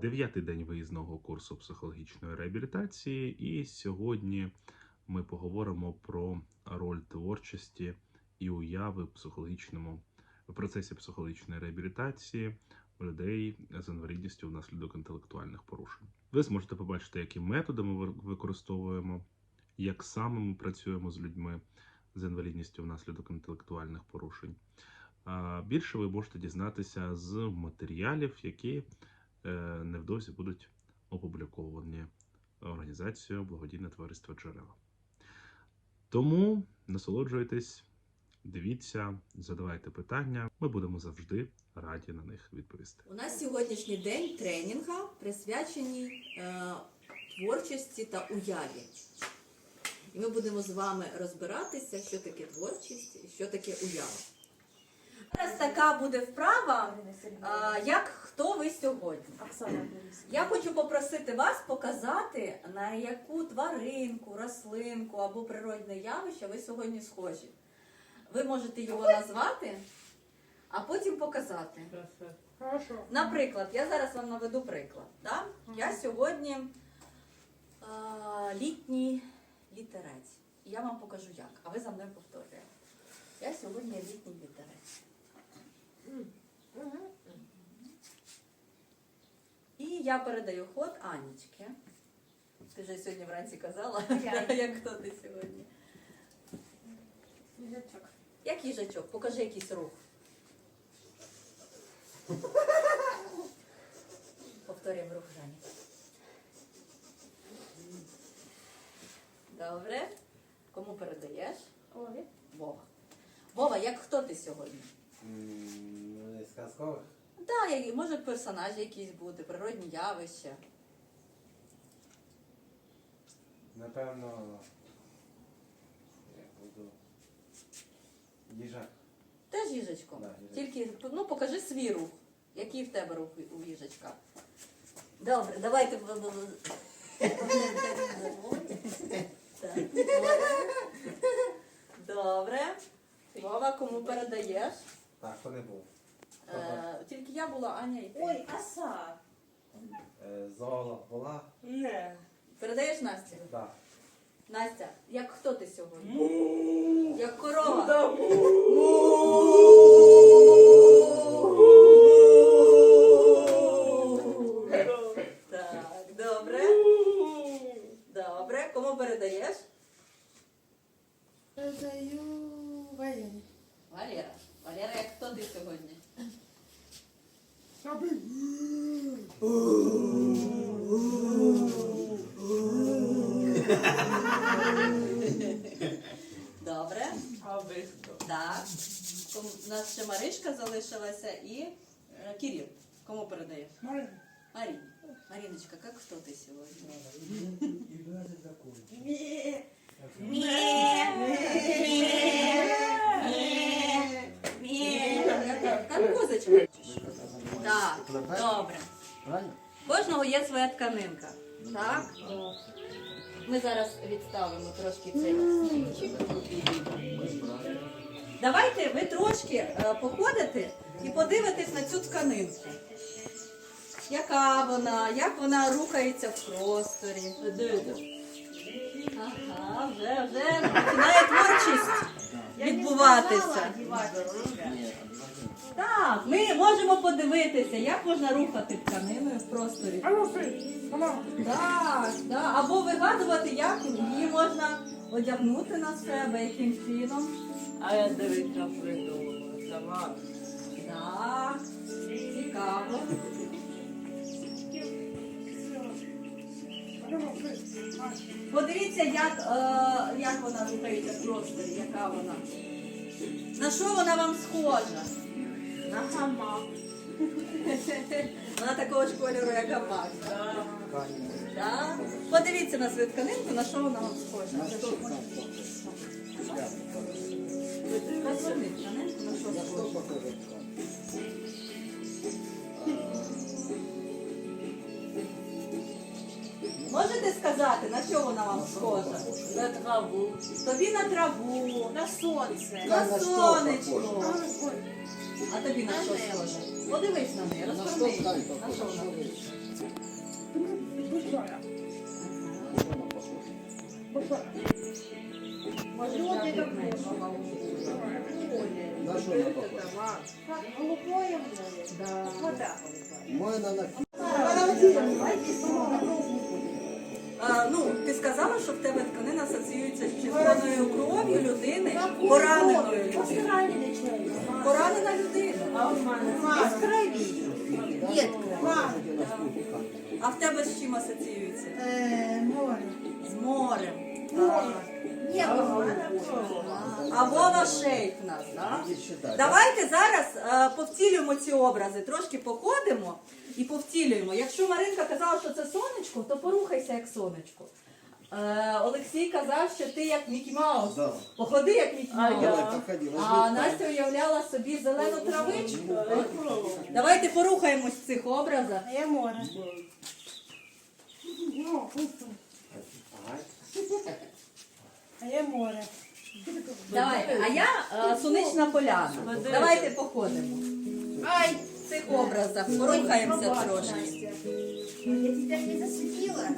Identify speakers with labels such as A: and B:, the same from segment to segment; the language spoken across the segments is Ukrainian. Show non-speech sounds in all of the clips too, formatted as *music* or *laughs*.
A: Дев'ятий день виїзного курсу психологічної реабілітації, і сьогодні ми поговоримо про роль творчості і уяви в психологічному в процесі психологічної реабілітації у людей з інвалідністю внаслідок інтелектуальних порушень. Ви зможете побачити, які методи ми використовуємо, як саме ми працюємо з людьми з інвалідністю внаслідок інтелектуальних порушень. Більше ви можете дізнатися з матеріалів, які невдовзі будуть опубліковані організацією Благодійне товариство Джерела. Тому насолоджуйтесь, дивіться, задавайте питання. Ми будемо завжди раді на них відповісти.
B: У нас сьогоднішній день тренінга присвячений е, творчості та уяві. І ми будемо з вами розбиратися, що таке творчість і що таке уява. Зараз така буде вправа, е, як хто ви сьогодні.
C: Оксана
B: Я хочу попросити вас показати, на яку тваринку, рослинку або природне явище ви сьогодні схожі. Ви можете його назвати, а потім показати. Наприклад, я зараз вам наведу приклад. Да? Я сьогодні а, літній літерець. І я вам покажу як, а ви за мною повторюєте. Я сьогодні літній літерець. І я передаю ход Анічки. Ти ж сьогодні вранці казала, *laughs* як хто ти сьогодні.
C: Їжачок.
B: Як їжачок, покажи якийсь рух. Повторюємо рух Жені. Добре. Кому передаєш?
C: Ові.
B: Вова. Вова, як хто ти сьогодні?
D: М, Ну, казкових.
B: Так, да, може персонажі якісь бути, природні явища.
D: Напевно, я буду їжак.
B: Теж їжачком.
D: Да.
B: Тільки ну, покажи свій рух. Який в тебе рух у їжачка? Добре, давайте. Добре. Вова, кому передаєш?
D: Так, хто не був?
B: Е, тільки я була Аня і ти.
C: Ой, оса.
D: Е, Зола була?
C: Не.
B: Передаєш Насті?
D: Так.
B: Настя, як хто ти сьогодні? Як корова. Так, добре. Добре. Кому передаєш?
C: Передаю Валері.
B: Валера. Валера, як хто ти сьогодні? Добре.
C: А ви хто?
B: Так. Кому- У нас ще Маришка залишилася і е, Кирил. Кому передаєш?
C: Марина.
B: Марі. Маріночка, як хто ти сьогодні? Як козочка. Так, добре. Кожного є своя тканинка. Так? Ми зараз відставимо трошки цей стільчик. Давайте ви трошки е, походите і подивитесь на цю тканинку. Яка вона, як вона рухається в просторі. Ага, вже, вже починає творчість відбуватися. Так, ми можемо подивитися, як можна рухати тканиною в просторі.
C: Ну.
B: Так, так. Або вигадувати, як її можна одягнути на себе, яким чином.
E: А я дивіться придумала сама.
B: Так, цікаво. Подивіться, як, е, як вона рухається в просторі, яка вона. На що вона вам схожа?
C: На хамак. *laughs*
B: Вона такого ж кольору, як гамак. Так? Подивіться на свою тканинку, на що вона вам схожа. Можете сказати, на що вона вам схожа?
E: На траву.
B: Тобі на траву,
C: На сонце.
B: на сонечко.
C: А,
B: тобі на що схоже? Подивись на неї, розформи. На що вона? Може,
F: що вона похожа?
C: Голубое
B: Да.
C: Вода.
F: Моя на
B: А, ну, ти сказала, що в тебе тканина асоціюється з червоною кров'ю людини, пораненою людиною. Поранена людина.
E: А в мене
C: Без крови. Нет,
B: А в тебе з чим асоціюється?
C: Море.
B: З морем. Так.
C: Небо.
B: А Вова шейк нас, так? Давайте зараз е, повтілюємо ці образи, трошки походимо і повтілюємо. Якщо Маринка казала, що це сонечко, то порухайся як сонечко. Е, Олексій казав, що ти як Мікі Маус.
F: Да.
B: Походи як Мікі Маус.
F: Давай, походи,
B: А. Настя уявляла собі зелену травичку. Давайте порухаємось в цих образах.
C: Я море. А я море.
B: Давайте. А я е, сонячна поляна. Давайте походимо.
C: Ай,
B: В цих образах порухаємося трошки.
C: я тебя не засветила.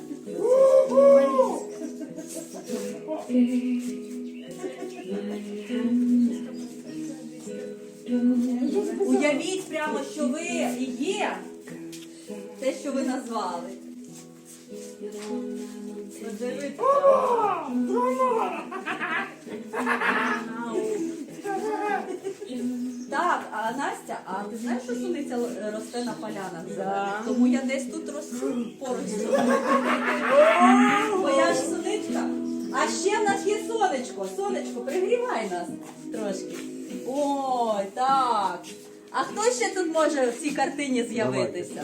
B: Уявіть прямо, що ви і є те, що ви назвали. Так, а Настя, а ти знаєш, що суниця росте на полянах?
E: Да.
B: Тому я десь тут росту поруч. з. Моя ж суничка. А ще в нас є сонечко. Сонечко, пригрівай нас трошки. Ой, так. А хто ще тут може в цій картині з'явитися?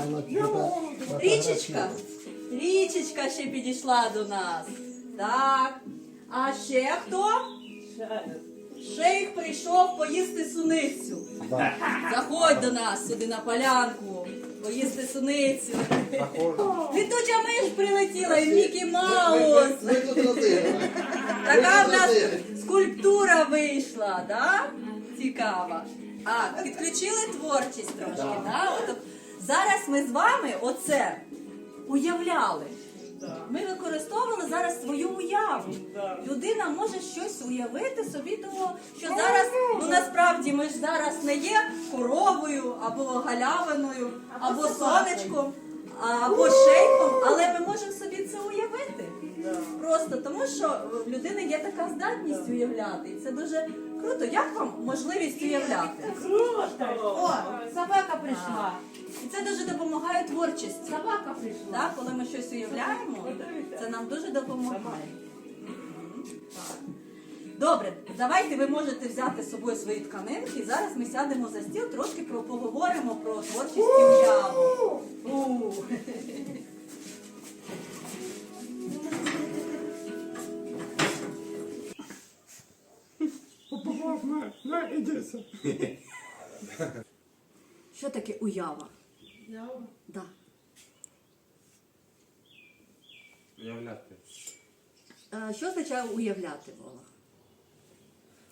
B: Річечка. Річечка ще підійшла до нас. Так. А ще хто? Шейх прийшов поїсти суницю. Заходь до нас сюди на полянку, поїсти суницю. Літуча миш прилетіла і Мікі Маус. *laughs* Така в нас скульптура вийшла, да? Цікава. А, підключили творчість трошки, да? От, зараз ми з вами оце уявляли. Ми використовували зараз свою уяву. Людина може щось уявити собі того, що зараз, ну насправді ми ж зараз не є коровою або галявиною, або сонечком, або тому, що в людини є така здатність уявляти. І це дуже круто. Як вам можливість уявляти?
C: О, собака пришла.
B: І це дуже допомагає творчості.
C: Собака пришла.
B: Так, коли ми щось уявляємо, це нам дуже допомагає. Так. Добре, давайте ви можете взяти з собою свої тканинки. Зараз ми сядемо за стіл, трошки про поговоримо про творчість і на У. Що таке уява? Уява? Да.
D: Уявляти.
B: Е, Що означає уявляти, Вова?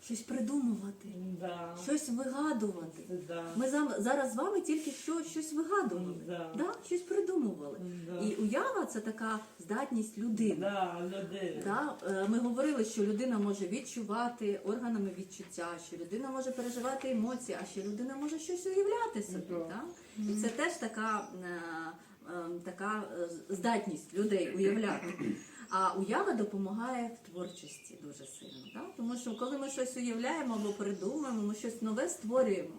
B: Щось придумувати,
E: Да.
B: щось вигадувати.
E: Да.
B: Ми зараз з вами тільки що щось вигадували,
E: Да.
B: да? щось придумували.
E: Да.
B: І уява це така здатність людини.
E: Да, людина.
B: Да? Е, Ми говорили, що людина може відчувати органами відчуття, що людина може переживати емоції, а ще людина може щось уявляти собі. Да. І це теж така, е, е, така здатність людей уявляти. А уява допомагає в творчості дуже сильно. Да? Тому що коли ми щось уявляємо або придумуємо, ми щось нове створюємо,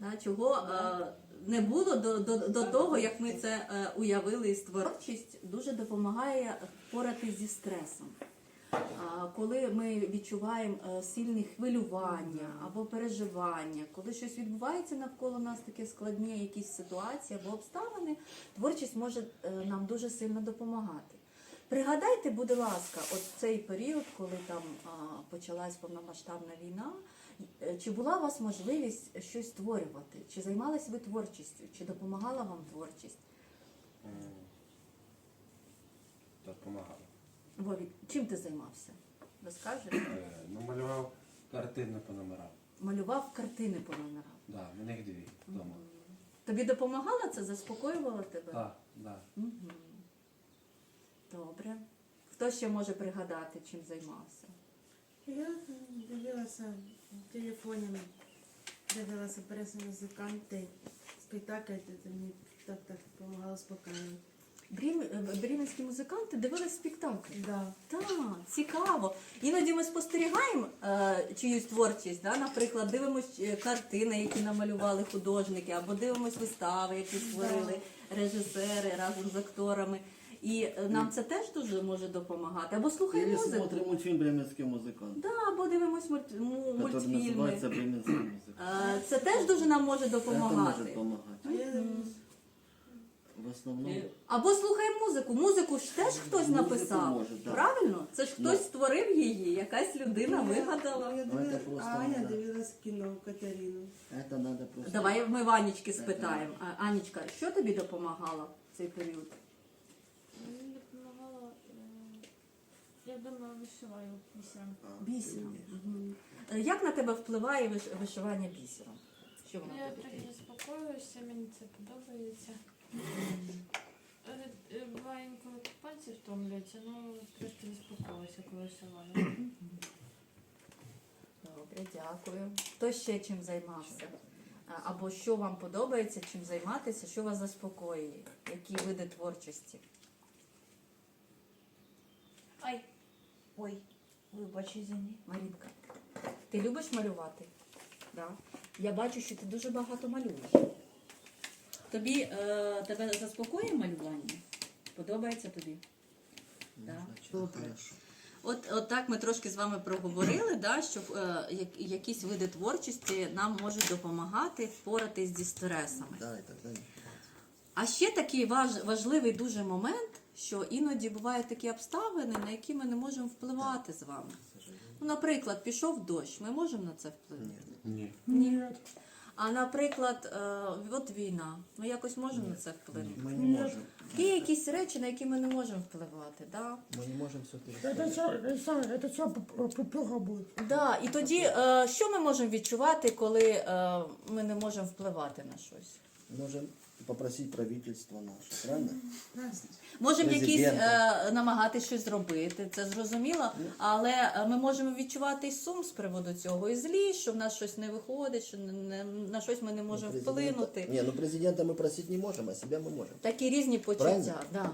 B: да? чого е, не було до, до, до того, як ми це е, уявили і створили. Творчість дуже допомагає впоратись зі стресом. Коли ми відчуваємо е, сильні хвилювання або переживання, коли щось відбувається навколо нас, таке складні якісь ситуації або обставини, творчість може е, нам дуже сильно допомагати. Пригадайте, будь ласка, от цей період, коли там а, почалась повномасштабна війна. е, Чи була у вас можливість щось створювати? Чи займалась ви творчістю? Чи допомагала вам творчість?
D: М. Допомагав.
B: Вові, чим ти займався? Розкажеш?
D: Ну, малював картини по номерам.
B: малював картини по номерам.
D: Да, в мене їх дві вдома.
B: Тобі допомагало це? Заспокоювало тебе?
D: Так, да.
B: Мгм. Добре. Хто ще може пригадати, чим займався?
G: Я дивилася в телефоні, дивилася преси музиканти, спектакль, де мені так так допомагало спокійно.
B: Брім... е, музиканти дивились спектакль.
G: Да.
B: Так, цікаво. Іноді ми спостерігаємо е, чиюсь творчість, да? наприклад, дивимось е, картини, які намалювали художники, або дивимось вистави, які створили режисери разом з акторами. І е, нам це теж дуже може допомагати. Або слухаємо
F: Или
B: музику.
F: смотрим мультфильм «Бременский музыкант»,
B: Да, або дивимось мульт... му-
F: который
B: мультфільми.
F: называется «Бременский музыкант». *clears throat*
B: Е, Це теж дуже нам може
F: Это может
B: допомагати.
F: помогать.
G: А я
F: В основном,
B: Або слухаємо музику. Музику ж теж хтось
F: Музику
B: написав.
F: може, да.
B: Правильно? Це ж
F: Ну.
B: хтось створив її, якась людина вигадала.
G: я
F: Ну,
G: дивилася,
F: це просто,
G: а я
F: да.
G: дивилася кіно Катерину.
F: это надо просто...
B: Давай ми в Анічки спитаємо. А, Анічка, що тобі допомагало в цей період?
H: Мені допомагало, е, я вдома вишиваю бісером.
B: Бісером. Мгм. Е, Як на тебе впливає виш- вишивання бісером? Що воно
H: Ну, я
B: тобі
H: трохи
B: дає?
H: заспокоююся, мені це подобається. Е, е, Буває інколи пальці втомлюються, ну трошки заспокоююся, коли вишиваю.
B: Добре, дякую. Хто ще чим займався? А, Або що вам подобається, чим займатися, що вас заспокоює? Які види творчості?
C: Ай. Ой, вибач, извини.
B: Марінка, ти любиш малювати? Да. Я бачу, що ти дуже багато малюєш. Тобі е, тебе заспокоює малювання? Подобається тобі? Да. Добре. От, от так ми трошки з вами проговорили, да, що е, як- якісь види творчості нам можуть допомагати впоратись зі стресами.
F: Да,
B: А ще такий важ, важливий дуже момент, що іноді бувають такі обставини, на які ми не можемо впливати з вами. Ну, наприклад, пішов дощ, ми можемо на це вплинути?
D: Ні.
B: Ні. А наприклад, е, от війна, ми якось можемо на це вплинути.
F: Мы не можем.
B: Є якісь речі, на які ми не можемо впливати. Да?
F: Мы не можем все
I: Это все, это все пупюга будет.
B: Да, і тоді е, що ми можемо відчувати, коли е, ми не можемо впливати на щось?
F: Можем попросить правительство наше, правильно?
B: Можемо якісь е, намагатися щось зробити, це зрозуміло, але е, ми можемо відчувати і сум з приводу цього, і злість, що в нас щось не виходить, що не, не- на щось ми не можемо
F: Ну, президента-
B: вплинути.
F: Ні, ну президента ми просить не можемо, а себе ми можемо.
B: Такі різні почуття.
F: Правильно?
B: Да.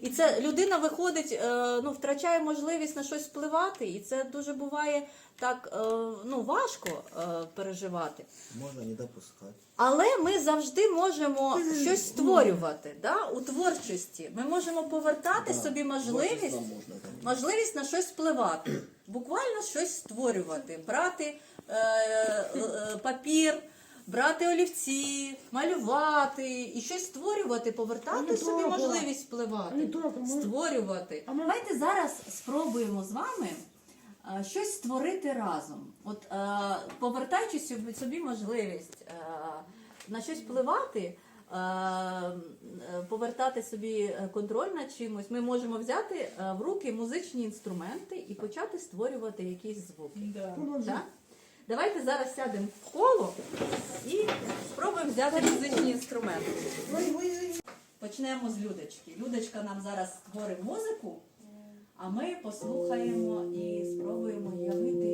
B: І це людина виходить, е, ну, втрачає можливість на щось впливати, і це дуже буває так е, ну, важко е, переживати.
F: Можно не допускать.
B: Але ми завжди можемо щось створювати да? у творчості. Ми можемо повертати
F: Да,
B: собі можливість,
F: конечно.
B: можливість на щось впливати, буквально щось створювати, брати е, е, папір, брати олівці, малювати і щось створювати, повертати
I: Ну,
B: собі можливість впливати,
I: Ну, ми-
B: створювати.
I: А ми-
B: Давайте зараз спробуємо з вами е, щось створити разом. От е, повертаючи собі, собі можливість е, на щось впливати. е, е, Повертати собі контроль над чимось, ми можемо взяти е, в руки музичні інструменти і почати створювати якісь звуки.
E: Да.
B: Так? Давайте зараз сядемо в коло і спробуємо взяти музичні інструменти. Почнемо з Людочки. Людочка нам зараз створить музику, а ми послухаємо і спробуємо уявити,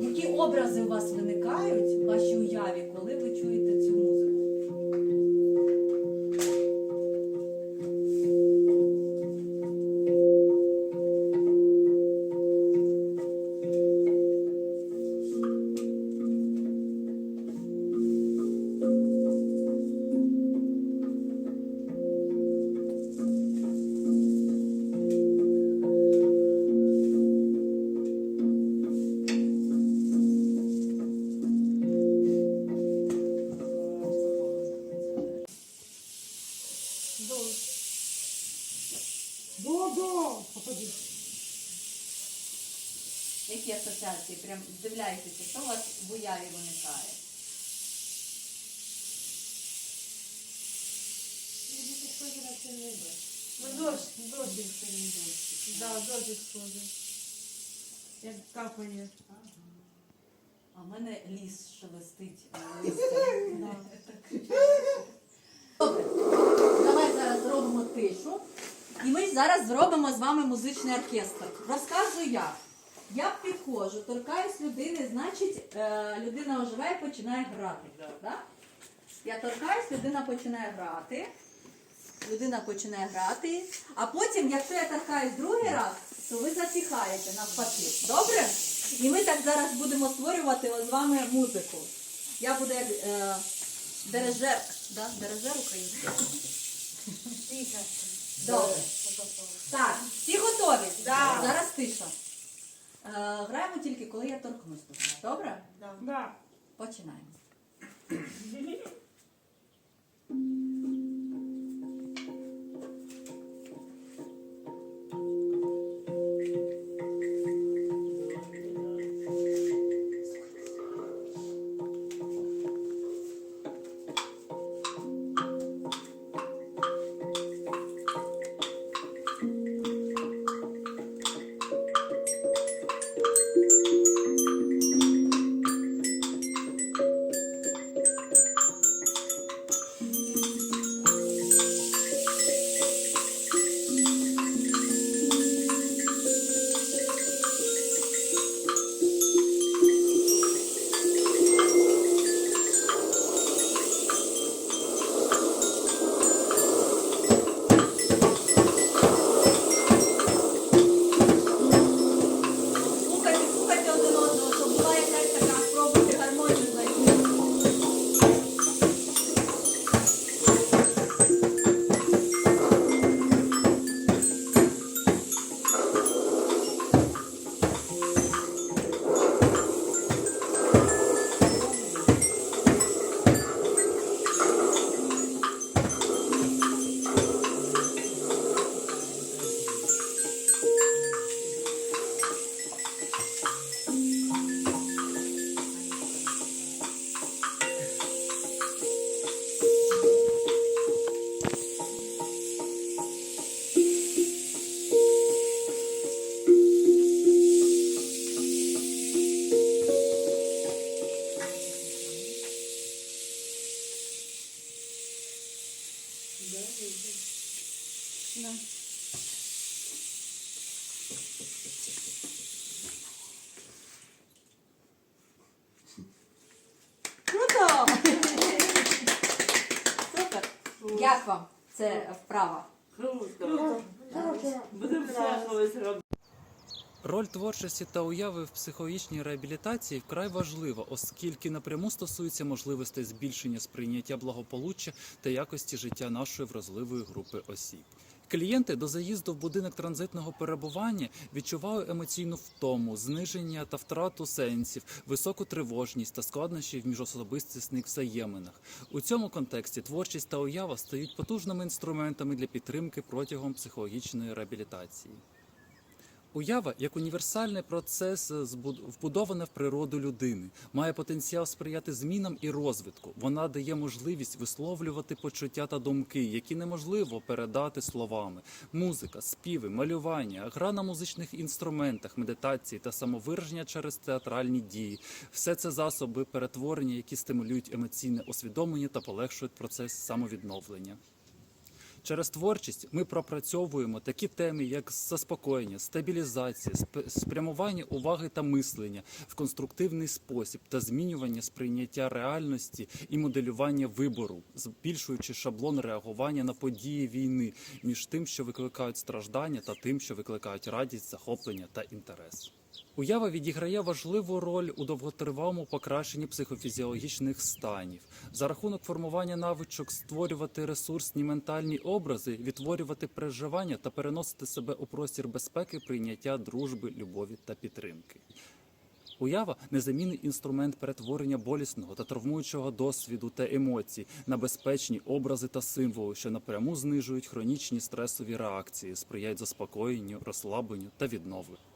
B: які образи у вас виникають в вашій уяві, коли ви чуєте цю музику.
G: Дощ, дощ.
H: Більше не.
G: Да, дощ схоже. Як капає.
B: А в мене ліс шелестить. *laughs* е. Добре, давай зараз зробимо тишу. І ми зараз зробимо з вами музичний оркестр. Розказую як. Я підходжу, торкаюсь людини, значить е, людина оживає і починає грати. Да? Я торкаюсь, людина починає грати. Людина починає грати. А потім, якщо я торкаюсь другий раз, то ви затихаєте навпаки. Добре? І ми так зараз будемо створювати з вами музику. Я буду як е, дирижер. Да? Дирижер український. Добре. Так, всі готові? Зараз тиша. Е, граємо тільки, коли я торкнусь до вас. Добре?
G: Да.
B: Починаємо. *laughs* Круто! Супер! Як вам це вправа?
E: Круто. Будемо всякого робити.
J: Роль творчості та уяви в психологічній реабілітації вкрай важлива, оскільки напряму стосується можливостей збільшення сприйняття благополуччя та якості життя нашої вразливої групи осіб. Клієнти до заїзду в будинок транзитного перебування відчували емоційну втому, зниження та втрату сенсів, високу тривожність та складнощі в міжособистісних взаєминах. У цьому контексті творчість та уява стають потужними інструментами для підтримки протягом психологічної реабілітації. Уява як універсальний процес, е, вбудована в природу людини, має потенціал сприяти змінам і розвитку. Вона дає можливість висловлювати почуття та думки, які неможливо передати словами. Музика, співи, малювання, гра на музичних інструментах, медитації та самовираження через театральні дії все це засоби перетворення, які стимулюють емоційне усвідомлення та полегшують процес самовідновлення. Через творчість ми пропрацьовуємо такі теми, як заспокоєння, стабілізація, спрямування уваги та мислення в конструктивний спосіб та змінювання сприйняття реальності і моделювання вибору, збільшуючи шаблон реагування на події війни між тим, що викликають страждання, та тим, що викликають радість, захоплення та інтерес. Уява відіграє важливу роль у довготривалому покращенні психофізіологічних станів за рахунок формування навичок створювати ресурсні ментальні образи, відтворювати переживання та переносити себе у простір безпеки, прийняття дружби, любові та підтримки. Уява незамінний інструмент перетворення болісного та травмуючого досвіду та емоцій на безпечні образи та символи, що напряму знижують хронічні стресові реакції, сприяють заспокоєнню, розслабленню та відновленню.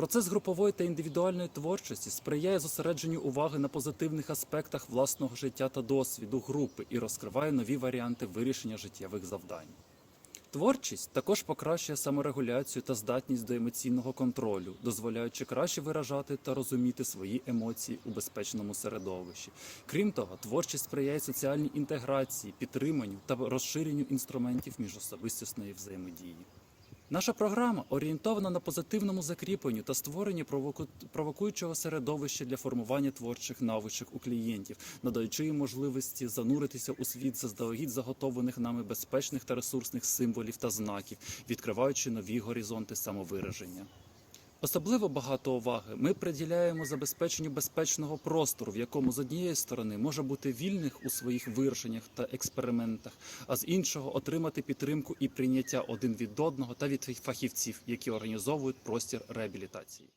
J: Процес групової та індивідуальної творчості сприяє зосередженню уваги на позитивних аспектах власного життя та досвіду групи і розкриває нові варіанти вирішення життєвих завдань. Творчість також покращує саморегуляцію та здатність до емоційного контролю, дозволяючи краще виражати та розуміти свої емоції у безпечному середовищі. Крім того, творчість сприяє соціальній інтеграції, підтриманню та розширенню інструментів міжособистісної взаємодії. Наша програма орієнтована на позитивному закріпленню та створенні провоку- провокуючого середовища для формування творчих навичок у клієнтів, надаючи їм можливості зануритися у світ заздалегідь заготовлених нами безпечних та ресурсних символів та знаків, відкриваючи нові горизонти самовираження. Особливо багато уваги ми приділяємо забезпеченню безпечного простору, в якому з однієї сторони може бути вільних у своїх вирішеннях та експериментах, а з іншого отримати підтримку і прийняття один від одного та від фахівців, які організовують простір реабілітації.